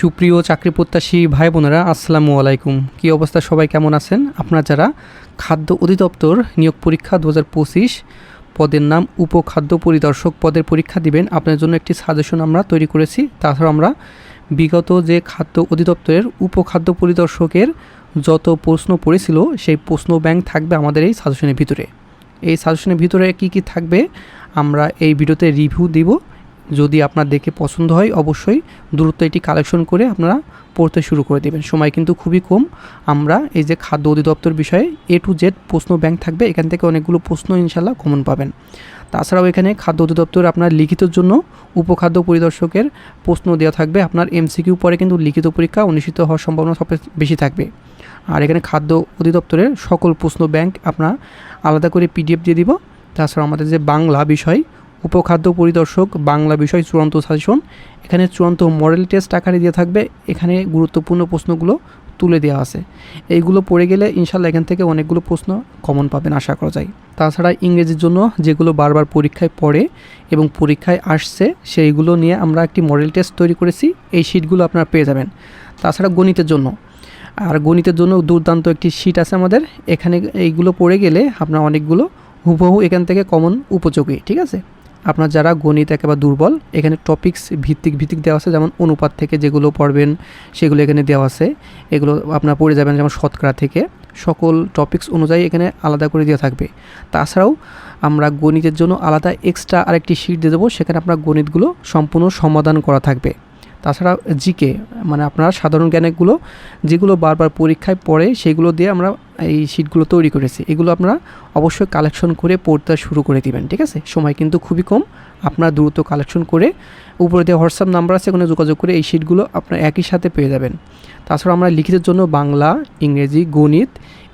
সুপ্রিয় চাকরি প্রত্যাশী ভাই বোনেরা আসসালামু আলাইকুম। কী অবস্থা? সবাই কেমন আছেন? আপনারা যারা খাদ্য অধিদপ্তর নিয়োগ পরীক্ষা দু হাজার পঁচিশ পদের নাম উপখাদ্য পরিদর্শক পদের পরীক্ষা দিবেন, আপনার জন্য একটি সাজেশন আমরা তৈরি করেছি। তাছাড়া আমরা বিগত যে খাদ্য অধিদপ্তরের উপখাদ্য পরিদর্শকের যত প্রশ্ন পড়েছিল, সেই প্রশ্ন ব্যাংক থাকবে আমাদের এই সাজেশনের ভিতরে। এই সাজেশনের ভিতরে কি কি থাকবে, আমরা এই ভিডিওতে রিভিউ দিব। যদি আপনার দেখে পছন্দ হয়, অবশ্যই দ্রুত এটি কালেকশন করে আপনারা পড়তে শুরু করে দেবেন। সময় কিন্তু খুবই কম। আমরা এই যে খাদ্য অধিদপ্তর বিষয়ে এ টু জেড প্রশ্ন ব্যাংক থাকবে, এখান থেকে অনেকগুলো প্রশ্ন ইনশাল্লাহ কমন পাবেন। তাছাড়াও এখানে খাদ্য অধিদপ্তর আপনার লিখিতর জন্য উপখাদ্য পরিদর্শকের প্রশ্ন দেওয়া থাকবে। আপনার এমসিকিউ পরে কিন্তু লিখিত পরীক্ষা অনুষ্ঠিত হওয়ার সম্ভাবনা সবচেয়ে বেশি থাকবে। আর এখানে খাদ্য অধিদপ্তরের সকল প্রশ্ন ব্যাংক আপনার আলাদা করে পিডিএফ দিয়ে দিব। তাছাড়া আমাদের যে বাংলা বিষয় উপখাদ্য পরিদর্শক, বাংলা বিষয় চূড়ান্ত সাজেশন। এখানে চূড়ান্ত মডেল টেস্ট আকারে দিয়ে থাকবে। এখানে গুরুত্বপূর্ণ প্রশ্নগুলো তুলে দেওয়া আছে। এইগুলো পড়ে গেলে ইনশাল্লাহ এখান থেকে অনেকগুলো প্রশ্ন কমন পাবেন আশা করা যায়। তাছাড়া ইংরেজির জন্য যেগুলো বারবার পরীক্ষায় পড়ে এবং পরীক্ষায় আসছে, সেইগুলো নিয়ে আমরা একটি মডেল টেস্ট তৈরি করেছি। এই শিটগুলো আপনারা পেয়ে যাবেন। তাছাড়া গণিতের জন্য। আর গণিতের জন্য দুর্দান্ত একটি শিট আছে আমাদের। এখানে এইগুলো পড়ে গেলে আপনার অনেকগুলো হুবহু এখান থেকে কমন উপযোগী, ঠিক আছে? আপনার যারা গণিত একেবারে দুর্বল, এখানে টপিক্স ভিত্তিক ভিত্তিক দেওয়া আছে, যেমন অনুপাত থেকে যেগুলো পড়বেন, সেগুলো এখানে দেওয়া আছে। এগুলো আপনার পড়ে যাবেন যেমন শতকরা থেকে। সকল টপিক্স অনুযায়ী এখানে আলাদা করে দেওয়া থাকবে। তাছাড়াও আমরা গণিতের জন্য আলাদা এক্সট্রা আরেকটি শিট দিয়ে দেবো, সেখানে আপনার গণিতগুলো সম্পূর্ণ সমাধান করা থাকবে। তাছাড়া জিকে মানে আপনার সাধারণ জ্ঞানগুলো, যেগুলো বারবার পরীক্ষায় পড়ে, সেগুলো দিয়ে আমরা এই শিটগুলো তৈরি করেছি। এগুলো আপনারা অবশ্যই কালেকশন করে পড়তে শুরু করে দিবেন, ঠিক আছে? সময় কিন্তু খুবই কম। আপনারা দ্রুত কালেকশন করে, উপরে দিয়ে হোয়াটসঅ্যাপ নাম্বার আছে, ওখানে যোগাযোগ করে এই শিটগুলো আপনার একই সাথে পেয়ে যাবেন। তাছাড়া আমরা লিখিতের জন্য বাংলা, ইংরেজি, গণিত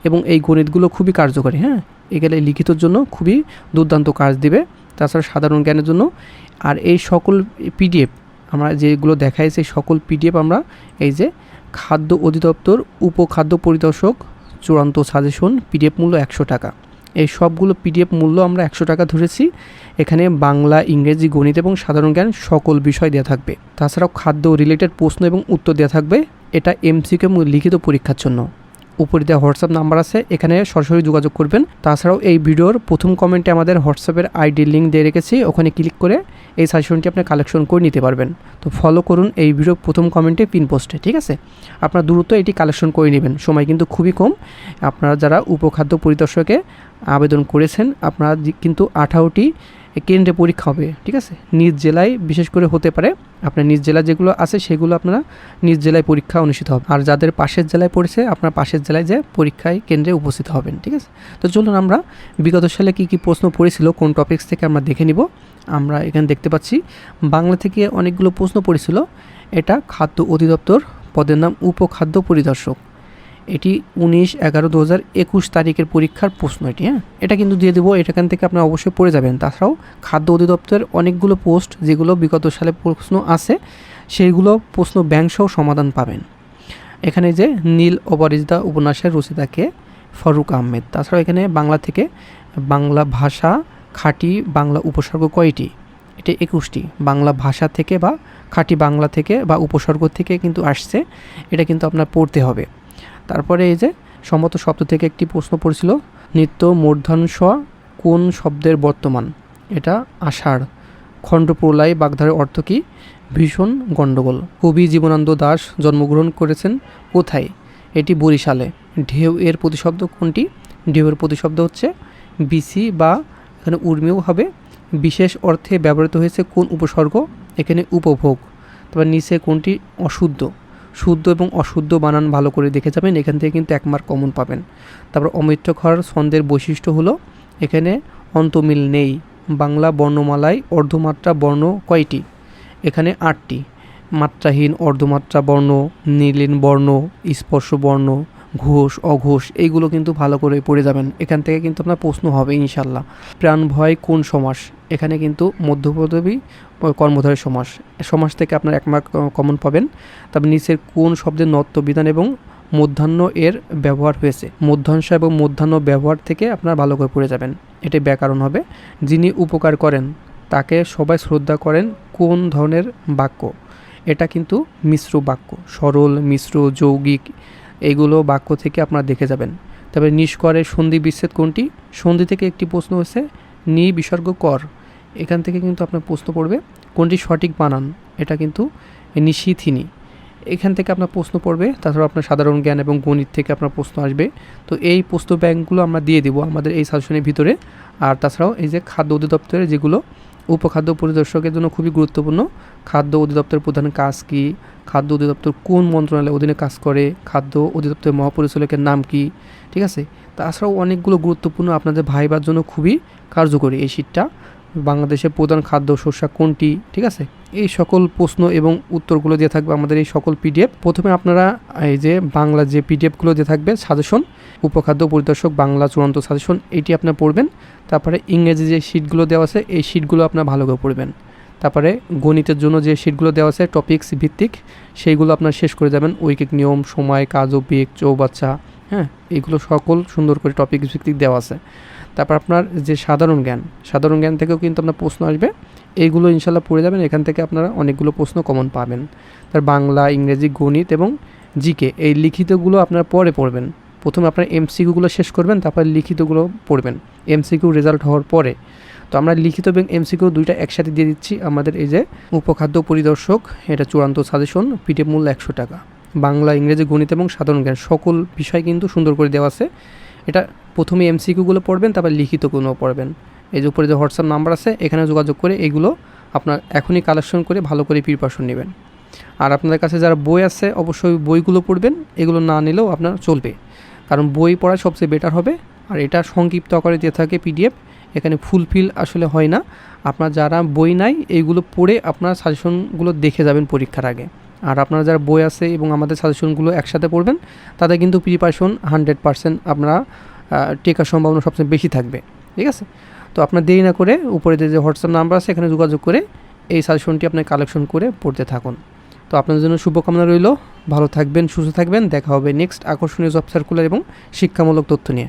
এবং এই গণিতগুলো খুবই কার্যকরী হ্যাঁ? এগুলো লিখিতর জন্য খুবই দুর্দান্ত কাজ দিবে। তাছাড়া সাধারণ জ্ঞানের জন্য। আর এই সকল পিডিএফ আমরা যেগুলো দেখাই, সেই সকল পিডিএফ আমরা এই যে খাদ্য অধিদপ্তর, উপখাদ্য পরিদর্শক, চূড়ান্ত সাজেশন, পিডিএফ মূল্য একশো টাকা। এই সবগুলো পিডিএফ মূল্য আমরা একশো টাকা ধরেছি। এখানে বাংলা, ইংরেজি, গণিত এবং সাধারণ জ্ঞান সকল বিষয় দেওয়া থাকবে। তাছাড়াও খাদ্য রিলেটেড প্রশ্ন এবং উত্তর দেওয়া থাকবে। এটা এমসিকিউ এবং লিখিত পরীক্ষার জন্য। উপরে দেওয়া হোয়াটসঅ্যাপ নাম্বার আছে, এখানে সরাসরি যোগাযোগ করবেন। তাছাড়াও এই ভিডিওর প্রথম কমেন্টে আমাদের হোয়াটসঅ্যাপের আইডি লিঙ্ক দিয়ে রেখেছি, ওখানে ক্লিক করে এই সাজেশনটি আপনি কালেকশন করে নিতে পারবেন। তো ফলো করুন এই ভিডিওর প্রথম কমেন্টে পিন পোস্টে ঠিক আছে? আপনারা দ্রুত এটি কালেকশন করে নেবেন, সময় কিন্তু খুবই কম। আপনারা যারা উপখাদ্য পরিদর্শকে আবেদন করেছেন, আপনারা কিন্তু আঠারোটি কেন্দ্রে পরীক্ষা হবে, ঠিক আছে? নিজ জেলায়, বিশেষ করে হতে পারে, আপনার নিজ জেলা যেগুলো আছে, সেগুলো আপনারা নিজ জেলায় পরীক্ষা অনুষ্ঠিত হবে। আর যাদের পাশের জেলায় পড়েছে, আপনার পাশের জেলায় যে পরীক্ষায় কেন্দ্রে উপস্থিত হবেন, ঠিক আছে? তো চলুন আমরা বিগত সালে কী কী প্রশ্ন পড়েছিল, কোন টপিক্স থেকে আমরা দেখে নিব। আমরা এখানে দেখতে পাচ্ছি, বাংলা থেকে অনেকগুলো প্রশ্ন পড়েছিল। এটা খাদ্য অধিদপ্তর, পদের নাম উপখাদ্য পরিদর্শক। এটি উনিশ এগারো দু হাজার একুশ তারিখের পরীক্ষার প্রশ্ন এটি হ্যাঁ? এটা কিন্তু দিয়ে দেবো এটাখান থেকে আপনারা অবশ্যই পড়ে যাবেন। তাছাড়াও খাদ্য অধিদপ্তরের অনেকগুলো পোস্ট, যেগুলো বিগত সালে প্রশ্ন আছে সেইগুলো প্রশ্ন ব্যাংকসহ সমাধান পাবেন। এখানে যে নীল অপরাজিতা উপন্যাসের রচিতাকে ফারুক আহমেদ। তাছাড়াও এখানে বাংলা থেকে বাংলা ভাষা খাঁটি বাংলা উপসর্গ কয়টি? এটা একুশটি। বাংলা ভাষা থেকে বা খাঁটি বাংলা থেকে বা উপসর্গ থেকে কিন্তু আসছে। এটা কিন্তু আপনার পড়তে হবে। তারপরে এই যে সমত শব্দ থেকে একটি প্রশ্ন পড়ছিল, নিত্য মূর্ধন্য কোন শব্দের বর্তমান? এটা আষাঢ়। খণ্ডপ্রলয় বাগধারের অর্থ কী? ভীষণ গণ্ডগোল। কবি জীবনানন্দ দাস জন্মগ্রহণ করেছেন কোথায়? এটি বরিশালে। ঢেউ এর প্রতিশব্দ কোনটি? ঢেউয়ের প্রতিশব্দ হচ্ছে বিসি বা এখানে উর্মিও হবে। বিশেষ অর্থে ব্যবহৃত হয়েছে কোন উপসর্গ? এখানে উপভোগ। তারপর নিচে কোনটি? অশুদ্ধ। শুদ্ধ এবং অশুদ্ধ বানান ভালো করে দেখে যাবেন। এখান থেকে কিন্তু এক মার্ক কমন পাবেন। তারপর অমৃতক্ষর ছন্দের বৈশিষ্ট্য হলো, এখানে অন্তমিল নেই। বাংলা বর্ণমালায় অর্ধমাত্রা বর্ণ কয়টি? এখানে আটটি। মাত্রাহীন অর্ধমাত্রা বর্ণ নীলিন বর্ণ, স্পর্শ বর্ণ ঘোষ, অঘোষ, এইগুলো কিন্তু ভালো করে পড়ে যাবেন। এখান থেকে কিন্তু আপনার প্রশ্ন হবে ইনশাল্লাহ প্রাণ ভয় কোন সমাস? এখানে কিন্তু মধ্যপদবী কর্মধারী সমাস। সমাস থেকে আপনার এক মার্ক কমন পাবেন। তারপর নিচের কোন শব্দের নত্ব বিধান এবং মধ্যাহ্ন এর ব্যবহার হয়েছে? মধ্যাংশ এবং মধ্যাহ্ন ব্যবহার থেকে আপনার ভালো করে পড়ে যাবেন। এটি ব্যাকরণ হবে, যিনি উপকার করেন, তাকে সবাই শ্রদ্ধা করেন কোন ধরনের বাক্য? এটা কিন্তু মিশ্র বাক্য, সরল, মিশ্র, যৌগিক এইগুলো বাক্য থেকে আপনারা দেখে যাবেন। তবে নিষ্করের সন্ধি বিচ্ছেদ কোনটি? সন্ধি থেকে একটি প্রশ্ন হচ্ছে নি বিসর্গ কর। এখান থেকে কিন্তু আপনার প্রশ্ন পড়বে, কোনটি সঠিক বানান? এটা কিন্তু নিশিথিনি এখান থেকে আপনার প্রশ্ন পড়বে তাছাড়া আপনার সাধারণ জ্ঞান এবং গণিত থেকে আপনার প্রশ্ন আসবে। তো এই প্রশ্ন ব্যাংকগুলো আমরা দিয়ে দেবো আমাদের এই সাজেশনের ভিতরে। আর তাছাড়াও এই যে খাদ্য অধিদপ্তরের যেগুলো উপখাদ্য পরিদর্শকের জন্য খুবই গুরুত্বপূর্ণ। খাদ্য অধিদপ্তরের প্রধান কাজ কী? খাদ্য অধিদপ্তর কোন মন্ত্রণালয়ের অধীনে কাজ করে? খাদ্য অধিদপ্তরের মহাপরিচালকের নাম কি? ঠিক আছে? তাছাড়াও অনেকগুলো গুরুত্বপূর্ণ আপনাদের ভাইবার জন্য খুবই কার্যকরী এই শীটটা বাংলাদেশের প্রধান খাদ্য শস্য কোনটি, ঠিক আছে? এই সকল প্রশ্ন এবং উত্তরগুলো দিয়ে থাকবে আমাদের এই সকল পিডিএফ। প্রথমে আপনারা এই যে বাংলা যে পিডিএফগুলো দিয়ে থাকবে, সাজেশন, উপখাদ্য পরিদর্শক, বাংলা চূড়ান্ত সাজেশন, এটি আপনার পড়বেন। তারপরে ইংরেজি যে শিটগুলো দেওয়া আছে, এই শিটগুলো আপনার ভালো করে পড়বেন। তারপরে গণিতের জন্য যে শিটগুলো দেওয়া আছে টপিক্স ভিত্তিক, সেইগুলো আপনার শেষ করে যাবেন। ঐকিক নিয়ম, সময়, কাজ ও বেগ চৌবাচ্চা হ্যাঁ এইগুলো সকল সুন্দর করে টপিক্স ভিত্তিক দেওয়া আছে। তারপর আপনার যে সাধারণ জ্ঞান সাধারণ জ্ঞান থেকেও কিন্তু আপনার প্রশ্ন আসবে। এইগুলো ইনশাল্লাহ পড়ে যাবেন, এখান থেকে আপনারা অনেকগুলো প্রশ্ন কমন পাবেন। তার বাংলা, ইংরেজি, গণিত এবং জিকে এই লিখিতগুলো আপনারা পরে পড়বেন। প্রথমে আপনার এমসিকিউগুলো শেষ করবেন, তারপর লিখিতগুলো পড়বেন। এমসিকিউ রেজাল্ট হওয়ার পরে। তো আমরা লিখিত এবং এমসিকিউ দুইটা একসাথে দিয়ে দিচ্ছি। আমাদের এই যে উপখাদ্য পরিদর্শক, এটা চূড়ান্ত সাজেশন পিডিএফ মূল্য একশো টাকা। বাংলা, ইংরেজি, গণিত এবং সাধারণ জ্ঞান, সকল বিষয় কিন্তু সুন্দর করে দেওয়া আছে। এটা প্রথমে এমসিকিউগুলো পড়বেন, তারপর লিখিতগুলো পড়বেন। এই যে উপরে যে হোয়াটসঅ্যাপ নাম্বার আছে, এখানে যোগাযোগ করে এগুলো আপনার এখনই কালেকশন করে ভালো করে প্রিপারেশন নেবেন। আর আপনাদের কাছে যারা বই আছে, অবশ্যই বইগুলো পড়বেন, এগুলো না নিলেও আপনার চলবে। কারণ বই পড়া সবচেয়ে বেটার হবে। আর এটা সংক্ষিপ্ত আকারে দিয়ে থাকে পিডিএফ এখানে ফুলফিল আসলে হয় না। আপনার যারা বই নাই এইগুলো পড়ে আপনার সাজেশনগুলো দেখে যাবেন পরীক্ষার আগে। আর আপনারা যারা বই আছে এবং আমাদের সাজেশনগুলো একসাথে পড়বেন, তাতে কিন্তু প্রিপারেশন হান্ড্রেড পারসেন্ট আপনারা টেকার সম্ভাবনা সবচেয়ে বেশি থাকবে। ঠিক আছে? তো আপনার দেরি না করে উপরে যে হোয়াটসঅ্যাপ নাম্বার আছে, এখানে যোগাযোগ করে এই সাজেশনটি আপনি কালেকশন করে পড়তে থাকুন। তো আপনাদের জন্য শুভকামনা রইল। ভালো থাকবেন, সুস্থ থাকবেন। দেখা হবে নেক্সট আকর্ষণীয় জব সার্কুলার এবং শিক্ষামূলক তথ্য নিয়ে।